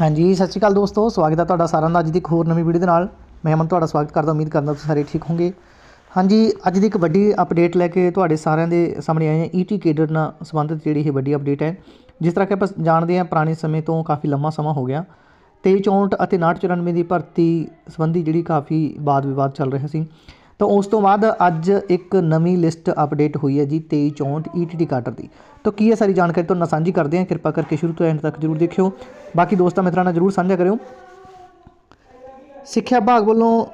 ਹਾਂਜੀ, ਸਤਿ ਸ਼੍ਰੀ ਅਕਾਲ ਦੋਸਤੋ, ਸਵਾਗਤ ਹੈ ਤੁਹਾਡਾ ਸਾਰਿਆਂ ਦਾ ਅੱਜ ਦੀ ਇੱਕ ਹੋਰ ਨਵੀਂ ਵੀਡੀਓ ਦੇ ਨਾਲ। ਮੈਂ ਅਮਨ ਤੁਹਾਡਾ ਸਵਾਗਤ ਕਰਦਾ, ਉਮੀਦ ਕਰਦਾ ਤੁਸੀਂ ਸਾਰੇ ਠੀਕ ਹੋਵੋਗੇ। ਹਾਂਜੀ, ਅੱਜ ਦੀ ਇੱਕ ਵੱਡੀ ਅਪਡੇਟ ਲੈ ਕੇ ਤੁਹਾਡੇ ਸਾਰਿਆਂ ਦੇ ਸਾਹਮਣੇ ਆਏ ਹਾਂ ਈਟੀ ਕੇਡਰ ਨਾਲ ਸੰਬੰਧਿਤ ਜਿਹੜੀ ਇਹ ਵੱਡੀ ਅਪਡੇਟ ਹੈ। ਜਿਸ ਤਰ੍ਹਾਂ ਕਿ ਆਪਾਂ ਜਾਣਦੇ ਹਾਂ, ਪੁਰਾਣੇ ਸਮੇਂ ਤੋਂ ਕਾਫੀ ਲੰਮਾ ਸਮਾਂ ਹੋ ਗਿਆ। 2364 ਅਤੇ 5994 ਦੀ ਭਰਤੀ ਸੰਬੰਧੀ ਜਿਹੜੀ ਕਾਫੀ ਵਾਦ ਵਿਵਾਦ ਚੱਲ ਰਿਹਾ ਸੀ। ਤਾਂ ਉਸ ਤੋਂ ਬਾਅਦ ਅੱਜ ਇੱਕ ਨਵੀਂ ਲਿਸਟ ਅਪਡੇਟ ਹੋਈ ਹੈ ਜੀ 2364 ਈਟੀਟੀ ਕਾਟਰ ਦੀ। ਤਾਂ ਕੀ ਹੈ ਸਾਰੀ ਜਾਣਕਾਰੀ ਤੁਹਾਨੂੰ ਨਾਲ ਸਾਂਝੀ ਕਰਦੇ ਹਾਂ। ਕਿਰਪਾ ਕਰਕੇ ਸ਼ੁਰੂ ਤੋਂ ਐਂਡ ਤੱਕ ਜਰੂਰ ਦੇਖਿਓ। ਬਾਕੀ ਦੋਸਤਾਂ ਮਿੱਤਰਾਂ ਨਾਲ ਜਰੂਰ ਸਾਂਝਾ ਕਰਿਓ। ਸਿੱਖਿਆ ਵਿਭਾਗ ਵੱਲੋਂ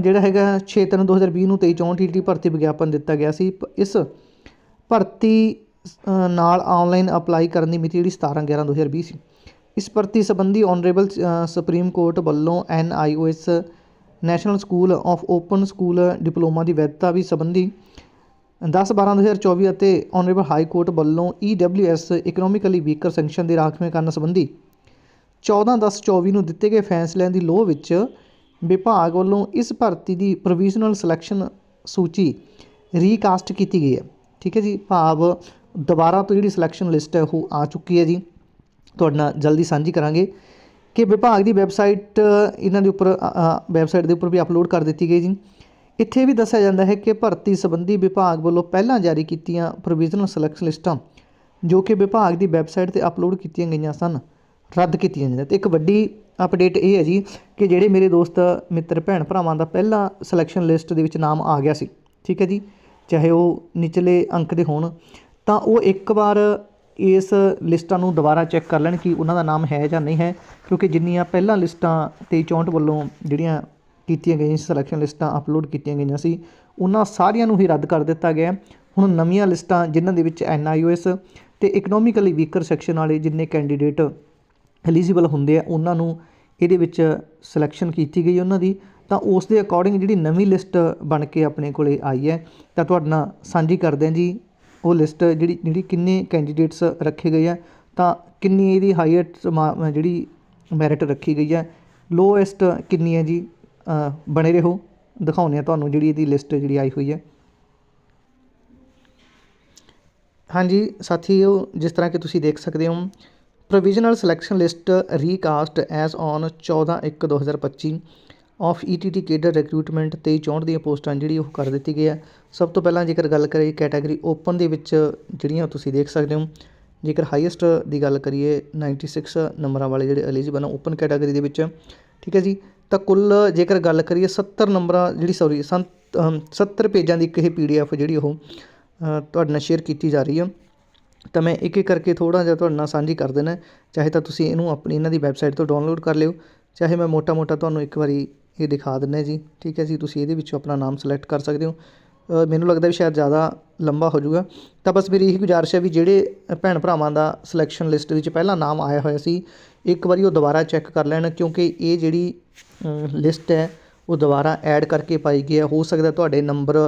ਜਿਹੜਾ ਹੈਗਾ 6 ਤਿੰਨ 2020 ਨੂੰ 2364 ਈਟੀ ਭਰਤੀ ਵਿਗਿਆਪਨ ਦਿੱਤਾ ਗਿਆ ਸੀ। ਪ- ਇਸ ਭਰਤੀ ਨਾਲ ਆਨਲਾਈਨ ਅਪਲਾਈ ਕਰਨ ਦੀ ਮਿਤੀ ਜਿਹੜੀ 17 11 2020 ਸੀ। ਇਸ ਭਰਤੀ ਸੰਬੰਧੀ ਆਨਰੇਬਲ ਸੁਪਰੀਮ ਕੋਰਟ ਵੱਲੋਂ NIOS national school of open school diploma ਦੀ ਵੈਧਤਾ ਵੀ ਸੰਬੰਧੀ 10 12 2024 ਅਤੇ ਆਨਰੇਬਲ ਹਾਈ ਕੋਰਟ ਵੱਲੋਂ ਈਡਬਲਯੂਐਸ ਇਕਨੋਮਿਕਲੀ ਵੀਕਰ ਸੈਂਕਸ਼ਨ ਦੇ ਰਾਖਵੇਂ ਕਰਨ ਸੰਬੰਧੀ 14 10 24 ਨੂੰ ਦਿੱਤੇ ਗਏ ਫੈਸਲਿਆਂ ਦੀ ਲੋਅ ਵਿੱਚ ਵਿਭਾਗ ਵੱਲੋਂ ਇਸ ਭਰਤੀ ਦੀ ਪ੍ਰੋਵੀਜ਼ਨਲ ਸਿਲੈਕਸ਼ਨ ਸੂਚੀ ਰੀਕਾਸਟ ਕੀਤੀ ਗਈ ਹੈ। ਠੀਕ ਹੈ ਜੀ, ਭਾਵ ਦੁਬਾਰਾ ਤੋਂ ਜਿਹੜੀ ਸਿਲੈਕਸ਼ਨ ਲਿਸਟ ਹੈ, ਉਹ ਆ ਚੁੱਕੀ ਹੈ ਜੀ। ਤੁਹਾਡੇ ਨਾਲ ਜਲਦੀ ਸਾਂਝੀ ਕਰਾਂਗੇ। ਕਿ ਵਿਭਾਗ ਦੀ ਵੈਬਸਾਈਟ, ਇਹਨਾਂ ਦੇ ਉੱਪਰ ਵੈਬਸਾਈਟ ਦੇ ਉੱਪਰ ਵੀ ਅਪਲੋਡ ਕਰ ਦਿੱਤੀ ਗਈ ਜੀ। ਇੱਥੇ ਵੀ ਦੱਸਿਆ ਜਾਂਦਾ ਹੈ ਕਿ ਭਰਤੀ ਸੰਬੰਧੀ ਵਿਭਾਗ ਵੱਲੋਂ ਪਹਿਲਾਂ ਜਾਰੀ ਕੀਤੀਆਂ ਪ੍ਰੋਵੀਜ਼ਨਲ ਸਿਲੈਕਸ਼ਨ ਲਿਸਟਾਂ, ਜੋ ਕਿ ਵਿਭਾਗ ਦੀ ਵੈਬਸਾਈਟ ਤੇ ਅਪਲੋਡ ਕੀਤੀਆਂ ਗਈਆਂ ਸਨ, ਰੱਦ ਕੀਤੀਆਂ ਜਾਂਦੀਆਂ ਤੇ ਇੱਕ ਵੱਡੀ ਅਪਡੇਟ ਇਹ ਹੈ ਜੀ ਕਿ ਜਿਹੜੇ ਮੇਰੇ ਦੋਸਤ, ਮਿੱਤਰ, ਭੈਣ ਭਰਾਵਾਂ ਦਾ ਪਹਿਲਾਂ ਸਿਲੈਕਸ਼ਨ ਲਿਸਟ ਦੇ ਵਿੱਚ ਨਾਮ ਆ ਗਿਆ ਸੀ, ਠੀਕ ਹੈ ਜੀ? ਚਾਹੇ ਉਹ ਨਿਚਲੇ ਅੰਕ ਦੇ ਹੋਣ, ਤਾਂ ਉਹ ਇੱਕ ਵਾਰ ਇਸ ਲਿਸਟਾਂ ਨੂੰ ਦੁਬਾਰਾ ਚੈੱਕ ਕਰ ਲੈਣ ਕਿ ਉਹਨਾਂ ਦਾ ਨਾਮ ਹੈ ਜਾਂ ਨਹੀਂ ਹੈ, ਕਿਉਂਕਿ ਜਿੰਨੀਆਂ ਪਹਿਲਾਂ ਲਿਸਟਾਂ 2364 ਵੱਲੋਂ ਜਿਹੜੀਆਂ ਕੀਤੀਆਂ ਗਈਆਂ ਸਿਲੈਕਸ਼ਨ ਲਿਸਟਾਂ ਅਪਲੋਡ ਕੀਤੀਆਂ ਗਈਆਂ ਸੀ, ਉਹਨਾਂ ਸਾਰੀਆਂ ਨੂੰ ਹੀ ਰੱਦ ਕਰ ਦਿੱਤਾ ਗਿਆ। ਹੁਣ ਨਵੀਆਂ ਲਿਸਟਾਂ ਜਿਨ੍ਹਾਂ ਦੇ ਵਿੱਚ ਐਨਆਈਓਐਸ ਤੇ ਇਕਨੋਮਿਕਲੀ ਵੀਕਰ ਸੈਕਸ਼ਨ ਵਾਲੇ ਜਿੰਨੇ ਕੈਂਡੀਡੇਟ ਐਲੀਜੀਬਲ ਹੁੰਦੇ ਆ, ਉਹਨਾਂ ਨੂੰ ਇਹਦੇ ਵਿੱਚ ਸਿਲੈਕਸ਼ਨ ਕੀਤੀ ਗਈ ਉਹਨਾਂ ਦੀ। ਤਾਂ ਉਸ ਦੇ ਅਕੋਰਡਿੰਗ ਜਿਹੜੀ ਨਵੀਂ ਲਿਸਟ ਬਣ ਕੇ ਆਪਣੇ ਕੋਲੇ ਆਈ ਹੈ, ਤਾਂ ਤੁਹਾਡੇ ਨਾਲ ਸਾਂਝੀ ਕਰਦੇ ਹਾਂ ਜੀ। ਉਹ ਲਿਸਟ ਜਿਹੜੀ ਜਿਹੜੀ ਕਿੰਨੇ ਕੈਂਡੀਡੇਟਸ ਰੱਖੇ ਗਏ ਆ ਤਾਂ ਕਿੰਨੀ ਇਹਦੀ ਹਾਈਐਸਟ ਜਿਹੜੀ ਮੈਰਿਟ ਰੱਖੀ ਗਈ ਹੈ ਲੋਐਸਟ ਕਿੰਨੀ ਹੈ ਜੀ? ਅ, ਬਣੇ ਰਹੋ ਦਿਖਾਉਂਦੇ ਆ ਤੁਹਾਨੂੰ ਜਿਹੜੀ ਇਹਦੀ ਲਿਸਟ ਜਿਹੜੀ ਆਈ ਹੋਈ ਹੈ ਹਾਂਜੀ ਸਾਥੀਓ ਜਿਸ ਤਰ੍ਹਾਂ ਕਿ ਤੁਸੀਂ ਦੇਖ ਸਕਦੇ ਹੋ provisional selection list recast as on 14/1/2025 of ETT cadre recruitment 2364 ਦੀਆਂ ਪੋਸਟਾਂ ਜਿਹੜੀ ਉਹ ਕਰ ਦਿੱਤੀ ਗਈ ਹੈ। ਸਭ ਤੋਂ ਪਹਿਲਾਂ ਜੇਕਰ ਗੱਲ ਕਰੀਏ ਕੈਟਾਗਰੀ ਓਪਨ ਦੇ ਵਿੱਚ ਜਿਹੜੀਆਂ ਤੁਸੀਂ ਦੇਖ ਸਕਦੇ ਹੋ, ਜੇਕਰ ਹਾਈਐਸਟ ਦੀ ਗੱਲ ਕਰੀਏ 96 ਨੰਬਰਾਂ ਵਾਲੇ ਜਿਹੜੇ ਐਲੀਜੀਬਲ ਆ ਓਪਨ ਕੈਟਾਗਰੀ ਦੇ ਵਿੱਚ, ਠੀਕ ਹੈ ਜੀ? ਤਾਂ ਕੁੱਲ ਜੇਕਰ ਗੱਲ ਕਰੀਏ 70 ਨੰਬਰਾਂ ਜਿਹੜੀ ਸੌਰੀ 70 ਪੇਜਾਂ ਦੀ ਇੱਕ ਇਹ ਪੀਡੀਐਫ ਜਿਹੜੀ ਉਹ ਤੁਹਾਡੇ ਨਾਲ ਸ਼ੇਅਰ ਕੀਤੀ ਜਾ ਰਹੀ ਹੈ ਤਾਂ ਮੈਂ ਇੱਕ ਇੱਕ ਕਰਕੇ ਥੋੜਾ ਜਿਹਾ ਤੁਹਾਡੇ ਨਾਲ ਸਾਂਝੀ ਕਰ ਦੇਣਾ ਚਾਹੇ ਤਾਂ ਤੁਸੀਂ ਇਹਨੂੰ ਆਪਣੀ, ਇਹਨਾਂ ਦੀ ਵੈਬਸਾਈਟ ਤੋਂ ਡਾਊਨਲੋਡ ਕਰ ਲਿਓ, ਚਾਹੇ ਮੈਂ ਮੋਟਾ-ਮੋਟਾ ਤੁਹਾਨੂੰ ਇੱਕ ਵਾਰੀ ਇਹ ਦਿਖਾ ਦਿੰਦਾ ਜੀ। ਠੀਕ ਹੈ ਜੀ, ਤੁਸੀਂ ਇਹਦੇ ਵਿੱਚੋਂ ਆਪਣਾ ਨਾਮ ਸਿਲੈਕਟ ਕਰ ਸਕਦੇ ਹੋ। ਮੈਨੂੰ ਲੱਗਦਾ ਵੀ ਸ਼ਾਇਦ ਜ਼ਿਆਦਾ ਲੰਬਾ ਹੋ ਜਾਊਗਾ। ਤਾਂ ਬਸ ਮੇਰੀ ਇਹੀ ਗੁਜ਼ਾਰਿਸ਼ ਹੈ ਵੀ ਜਿਹੜੇ ਭੈਣ ਭਰਾਵਾਂ ਦਾ ਸਿਲੈਕਸ਼ਨ ਲਿਸਟ ਵਿੱਚ ਪਹਿਲਾਂ ਨਾਮ ਆਇਆ ਹੋਇਆ ਸੀ, ਇੱਕ ਵਾਰੀ ਉਹ ਦੁਬਾਰਾ ਚੈੱਕ ਕਰ ਲੈਣ, ਕਿਉਂਕਿ ਇਹ ਜਿਹੜੀ ਲਿਸਟ ਹੈ, ਉਹ ਦੁਬਾਰਾ ਐਡ ਕਰਕੇ ਪਾਈ ਗਈ ਹੈ। ਹੋ ਸਕਦਾ ਤੁਹਾਡੇ ਨੰਬਰ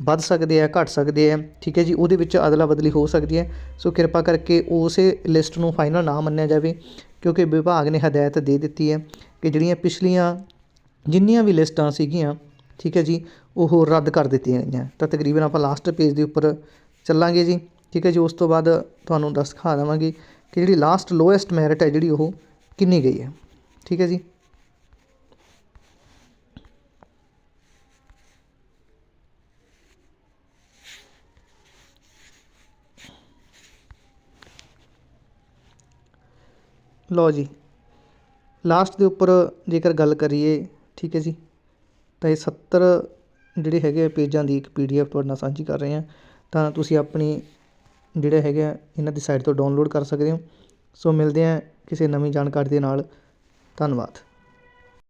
ਵੱਧ ਸਕਦੇ ਆ ਘਟ ਸਕਦੇ ਆ ਠੀਕ ਹੈ ਜੀ, ਉਹਦੇ ਵਿੱਚ ਅਦਲਾ ਬਦਲੀ ਹੋ ਸਕਦੀ ਹੈ। ਸੋ ਕਿਰਪਾ ਕਰਕੇ ਉਸੇ ਲਿਸਟ ਨੂੰ ਫਾਈਨਲ ਨਾ ਮੰਨਿਆ ਜਾਵੇ, ਕਿਉਂਕਿ ਵਿਭਾਗ ਨੇ ਹਦਾਇਤ ਦੇ ਦਿੱਤੀ ਹੈ ਕਿ ਜਿਹੜੀਆਂ ਪਿਛਲੀਆਂ ਜਿੰਨੀਆਂ ਵੀ ਲਿਸਟਾਂ ਸੀਗੀਆਂ, ਠੀਕ ਹੈ ਜੀ, ਉਹ ਰੱਦ ਕਰ ਦਿੱਤੀਆਂ ਗਈਆਂ। ਤਾਂ ਤਕਰੀਬਨ ਆਪਾਂ ਲਾਸਟ ਪੇਜ ਦੇ ਉੱਪਰ ਚੱਲਾਂਗੇ ਜੀ, ਠੀਕ ਹੈ ਜੀ, ਉਸ ਤੋਂ ਬਾਅਦ ਤੁਹਾਨੂੰ ਦੱਸ ਦਿਖਾ ਦੇਵਾਂਗੇ ਕਿ ਜਿਹੜੀ ਲਾਸਟ ਲੋਐਸਟ ਮੈਰਿਟ ਹੈ ਜਿਹੜੀ ਉਹ ਕਿੰਨੀ ਗਈ ਹੈ, ਠੀਕ ਹੈ ਜੀ। ਲਓ ਜੀ ਲਾਸਟ ਦੇ ਉੱਪਰ ਜੇਕਰ ਗੱਲ ਕਰੀਏ ਠੀਕ ਹੈ ਜੀ। ਤਾਂ ਇਹ 70 ਜਿਹੜੇ ਹੈਗੇ ਆ ਪੇਜਾਂ ਦੀ ਇੱਕ ਪੀਡੀਐਫ ਤੁਹਾਡੇ ਨਾਲ ਸਾਂਝੀ ਕਰ ਰਹੇ ਹਾਂ। ਤਾਂ ਤੁਸੀਂ ਆਪਣੀ ਜਿਹੜੇ ਹੈਗੇ ਇਹਨਾਂ ਦੀ ਸਾਈਟ ਤੋਂ ਡਾਊਨਲੋਡ ਕਰ ਸਕਦੇ ਹੋ। ਸੋ ਮਿਲਦੇ ਹਾਂ ਕਿਸੇ ਨਵੀਂ ਜਾਣਕਾਰੀ ਦੇ ਨਾਲ। ਧੰਨਵਾਦ।